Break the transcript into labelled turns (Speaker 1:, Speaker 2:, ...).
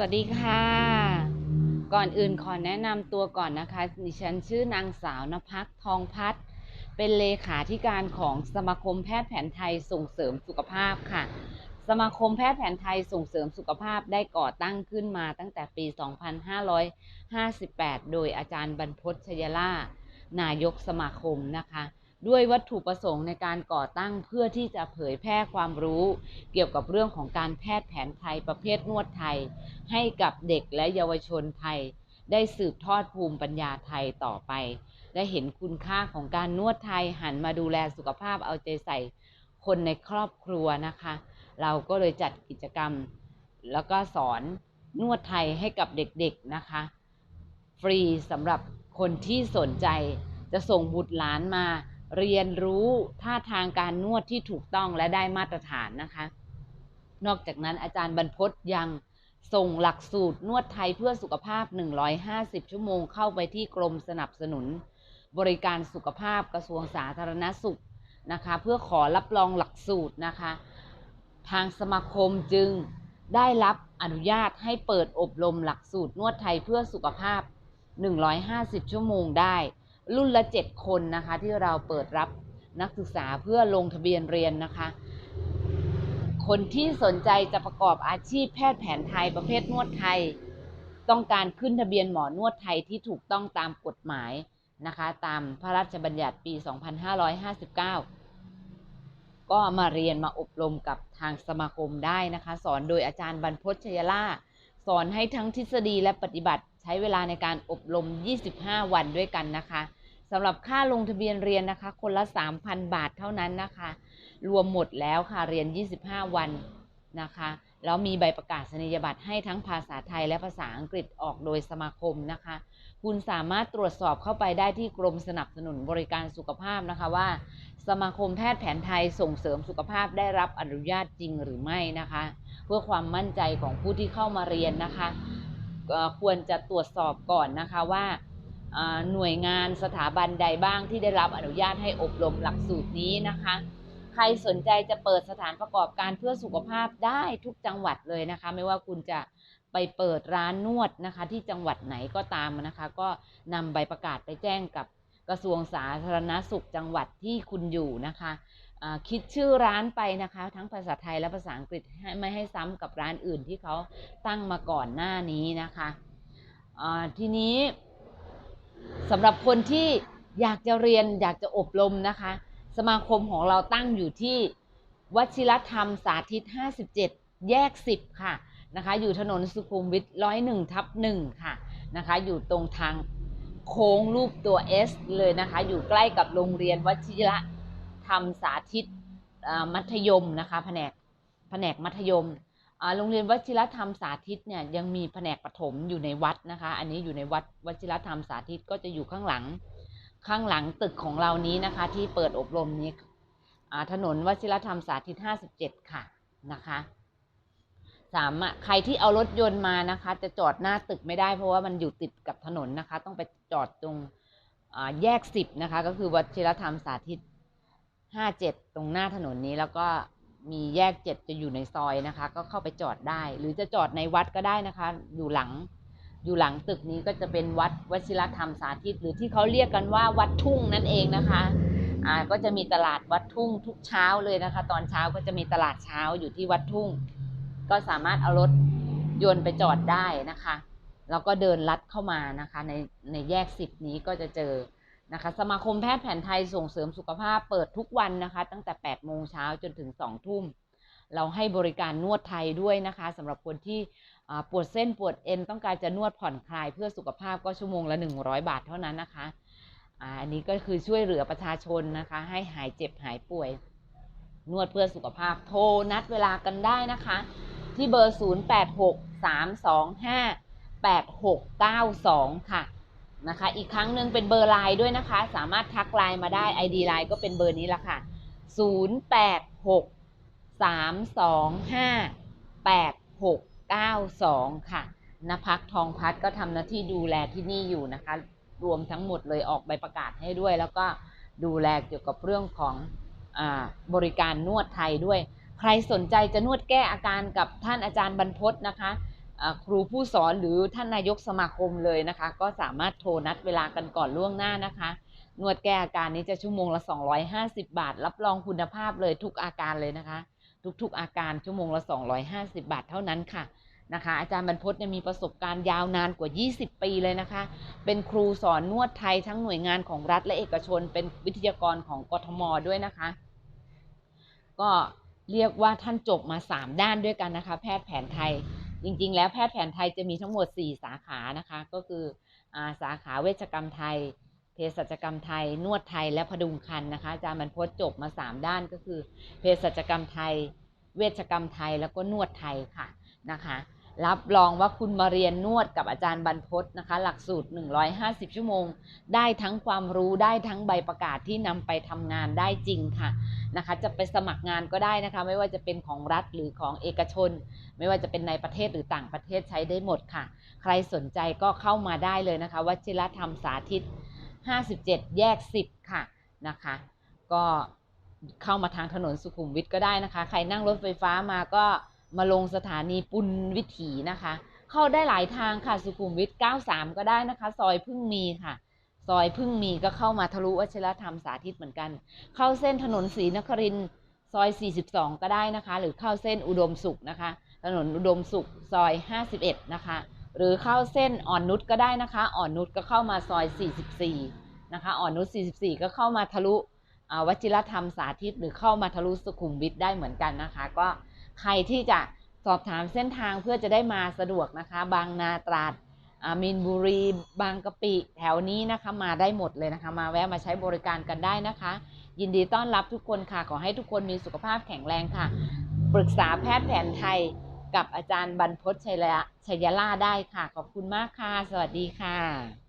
Speaker 1: วัสดีค่ะ ก่อนอื่นขอแนะนำตัวก่อนนะคะ ดิฉันชื่อนางสาวนภักทองพัฒน์เป็นเลขาธิการของสมาคมแพทย์แผนไทยส่งเสริมสุขภาพค่ะ สมาคมแพทย์แผนไทยส่งเสริมสุขภาพได้ก่อตั้งขึ้นมาตั้งแต่ปี 2558 โดยอาจารย์บรรพตชยล่านายกสมาคมนะคะ ด้วยวัตถุประสงค์ในการก่อตั้งเพื่อที่จะเผยแพร่ความรู้เกี่ยวกับเรื่องของการแพทย์แผนไทยประเภทนวดไทย ให้กับเด็กและเยาวชนไทย ได้สืบทอดภูมิปัญญาไทยต่อไปได้เห็นคุณค่าของการนวดไทยหันมาดูแลสุขภาพเอาใจใส่คนในครอบครัวนะคะ เราก็เลยจัดกิจกรรม แล้วก็สอนนวดไทยให้กับเด็กๆนะคะ ฟรีสำหรับคนที่สนใจจะส่งบุตรหลานมา เรียนรู้ท่าทางการนวดที่ถูกต้องและได้มาตรฐานนะคะ นอกจากนั้นอาจารย์บรรพตยังส่งหลักสูตรนวดไทยเพื่อสุขภาพ 150 ชั่วโมงเข้าไปที่กรมสนับสนุน บริการสุขภาพกระทรวงสาธารณสุขนะคะ เพื่อขอรับรองหลักสูตรนะคะ ทางสมาคมจึงได้รับอนุญาตให้เปิดอบรมหลักสูตรนวดไทยเพื่อสุขภาพ 150 ชั่วโมงได้ รุ่นละ 7 คนนะคะ ที่เราเปิดรับนักศึกษาเพื่อลงทะเบียนเรียนนะคะ คนที่สนใจจะประกอบอาชีพแพทย์แผนไทยประเภทนวดไทย ต้องการขึ้นทะเบียนหมอนวดไทยที่ถูกต้องตามกฎหมายนะคะ ตามพระราชบัญญัติปี 2559 ก็มาเรียนมาอบรมกับทางสมาคมได้นะคะ สอนโดยอาจารย์บรรพชยล่าสอนให้ทั้งทฤษฎีและปฏิบัติใช้เวลาในการอบรม 25 วันด้วยกันนะคะ สำหรับค่าลงทะเบียนเรียนนะคะ คนละ 3,000 บาทเท่านั้นนะคะ รวมหมดแล้วค่ะเรียน 25 วันนะคะแล้วมีใบประกาศนียบัตรให้ทั้งภาษาไทยและภาษาอังกฤษออกโดยสมาคมนะคะ คุณสามารถตรวจสอบเข้าไปได้ที่กรมสนับสนุนบริการสุขภาพนะคะว่า สมาคมแพทย์แผนไทยส่งเสริมสุขภาพได้รับอนุญาตจริงหรือไม่นะคะ เพื่อความมั่นใจของผู้ที่เข้ามาเรียนนะคะ ควรจะตรวจสอบก่อนนะคะว่า หน่วยงานสถาบันใดบ้างที่ได้รับอนุญาตให้อบรมหลักสูตรนี้นะคะ ใครสนใจจะเปิดสถานประกอบการเพื่อสุขภาพได้ทุกจังหวัดเลยนะคะ ไม่ว่าคุณจะไปเปิดร้านนวดนะคะ ที่จังหวัดไหนก็ตามนะคะ ก็นำใบประกาศไปแจ้งกับกระทรวงสาธารณสุขจังหวัดที่คุณอยู่นะคะคิดชื่อร้านไปนะคะ ทั้งภาษาไทยและภาษาอังกฤษให้ไม่ให้ซ้ำกับร้านอื่นที่เขาตั้งมาก่อนหน้านี้นะคะทีนี้ สำหรับคนที่อยากจะเรียนอยากจะอบรมนะคะ สมาคมของเราตั้งอยู่ที่วชิรธรรมสาธิต 57 แยก 10 ค่ะนะคะ อยู่ถนนสุขุมวิท101ทับ1ค่ะนะคะ อยู่ตรงทางโค้งรูปตัว S เลยนะคะ อยู่ใกล้กับโรงเรียนวชิรธรรมสาธิตมัธยมนะคะ แผนกแผนกมัธยม โรงเรียนวชิรธรรมสาธิตเนี่ยยังมีแผนกประถมอยู่ในวัดนะคะ อันนี้อยู่ในวัดวชิรธรรมสาธิตก็จะอยู่ข้างหลังข้างหลังตึกของเรานี้นะคะ ที่เปิดอบรมนี้ถนนวชิรธรรมสาธิต 57 ค่ะนะคะสามารถใครที่เอารถยนต์มานะคะ จะจอดหน้าตึกไม่ได้เพราะว่ามันอยู่ติดกับถนนนะคะ ต้องไปจอดตรงแยก 10 นะคะ ก็คือวชิรธรรมสาธิต 57 ตรงหน้าถนนนี้แล้วก็ มีแยก7จะอยู่ในซอยนะคะ ก็เข้าไปจอดได้ หรือจะจอดในวัดก็ได้นะคะ อยู่หลัง อยู่หลังตึกนี้ก็จะเป็นวัดวชิรธรรมสาธิต หรือที่เขาเรียกกันว่าวัดทุ่งนั่นเองนะคะอ่าก็จะมีตลาดวัดทุ่งทุกเช้าเลยนะคะ ตอนเช้าก็จะมีตลาดเช้าอยู่ที่วัดทุ่ง ก็สามารถเอารถยนต์ไปจอดได้นะคะ แล้วก็เดินลัดเข้ามานะคะ ในในแยกสิบนี้ก็จะเจอ นะคะสมาคมแพทย์แผนไทยส่งเสริมสุขภาพเปิดทุกวันนะคะ ตั้งแต่ 8 โมงเช้าจนถึง 2 ทุ่ม เราให้บริการนวดไทยด้วยนะคะสำหรับคนที่ปวดเส้นปวดเอ็นต้องการจะนวดผ่อนคลายเพื่อสุขภาพก็ชั่วโมงละ 100 บาทเท่านั้นนะคะอันนี้ก็คือช่วยเหลือประชาชนนะคะ ให้หายเจ็บหายป่วย นวดเพื่อสุขภาพโทรนัดเวลากันได้นะคะ ที่เบอร์ 0863258692 ค่ะ นะคะ อีกครั้งหนึ่งเป็นเบอร์ไลน์ด้วยนะคะ สามารถทักไลน์มาได้ ID ไลน์ก็เป็นเบอร์นี้ละค่ะ 0863258692 ค่ะนภักทองพัฒน์ก็ทำหน้าที่ดูแลที่นี่อยู่นะคะ รวมทั้งหมดเลยออกใบประกาศให้ด้วย แล้วก็ดูแลเกี่ยวกับเรื่องของอบริการนวดไทยด้วย ใครสนใจจะนวดแก้อาการกับท่านอาจารย์บรรพตนะคะ ครูผู้สอนหรือท่านนายกสมาคมเลยนะคะ ก็สามารถโทรนัดเวลากันก่อนล่วงหน้านะคะ นวดแก้อาการนี้จะชั่วโมงละ 250 บาท รับรองคุณภาพเลยทุกอาการเลยนะคะ ทุกๆอาการชั่วโมงละ 250 บาทเท่านั้นค่ะนะคะ อาจารย์บรรพตเนี่ยมีประสบการณ์ยาวนานกว่า 20 ปีเลยนะคะ เป็นครูสอนนวดไทยทั้งหน่วยงานของรัฐและเอกชน เป็นวิทยากรของกทมด้วยนะคะ ก็เรียกว่าท่านจบมา 3 ด้านด้วยกันนะคะ แพทย์แผนไทย จริง ๆ แล้วแพทย์แผนไทยจะมีทั้งหมด 4 สาขานะคะ ก็คืออาสาขาเวชกรรมไทยเภสัชกรรมไทย นวดไทยและพดุงคันนะคะอาจารย์บรรพตจบมา 3 ด้านก็คือเภสัชกรรมไทย เวชกรรมไทยแล้วก็นวดไทยค่ะนะคะ รับรองว่าคุณมาเรียนนวดกับอาจารย์บรรพตนะคะ หลักสูตร 150 ชั่วโมง ได้ทั้งความรู้ได้ทั้งใบประกาศที่นำไปทำงานได้จริงค่ะนะคะ จะไปสมัครงานก็ได้นะคะ ไม่ว่าจะเป็นของรัฐหรือของเอกชน ไม่ว่าจะเป็นในประเทศหรือต่างประเทศใช้ได้หมดค่ะ ใครสนใจก็เข้ามาได้เลยนะคะวชิรธรรมสาธิต 57 แยก 10 ค่ะนะคะ ก็เข้ามาทางถนนสุขุมวิทก็ได้นะคะ ใครนั่งรถไฟฟ้ามาก็ มาลงสถานีปุณวิถีนะคะ เข้าได้หลายทางค่ะสุขุมวิท 93 ก็ได้นะคะ ซอยพึ่งมีค่ะ ซอยพึ่งมีก็เข้ามาทะลุวัชรธรรมสาธิตเหมือนกัน เข้าเส้นถนนศรีนครินทร์ซอย 42 ก็ได้นะคะ หรือเข้าเส้นอุดมสุขนะคะ ถนนอุดมสุขซอย 51 นะคะ หรือเข้าเส้นอ่อนนุชก็ได้นะคะ อ่อนนุชก็เข้ามาซอย 44 นะคะ อ่อนนุช 44 ก็เข้ามาทะลุอ่าวชิรธรรมสาธิตหรือเข้ามาทะลุสุขุมวิทได้เหมือนกันนะคะ ก็ ใครที่จะสอบถามเส้นทางเพื่อจะได้มาสะดวกนะคะ บางนาตราดมีนบุรี บางกะปิ แถวนี้นะคะมาได้หมดเลยนะคะ มาแวะมาใช้บริการกันได้นะคะ ยินดีต้อนรับทุกคนค่ะ ขอให้ทุกคนมีสุขภาพแข็งแรงค่ะ ปรึกษาแพทย์แผนไทยกับอาจารย์บรรพตชัยละชัยลาได้ค่ะ ขอบคุณมากค่ะ สวัสดีค่ะ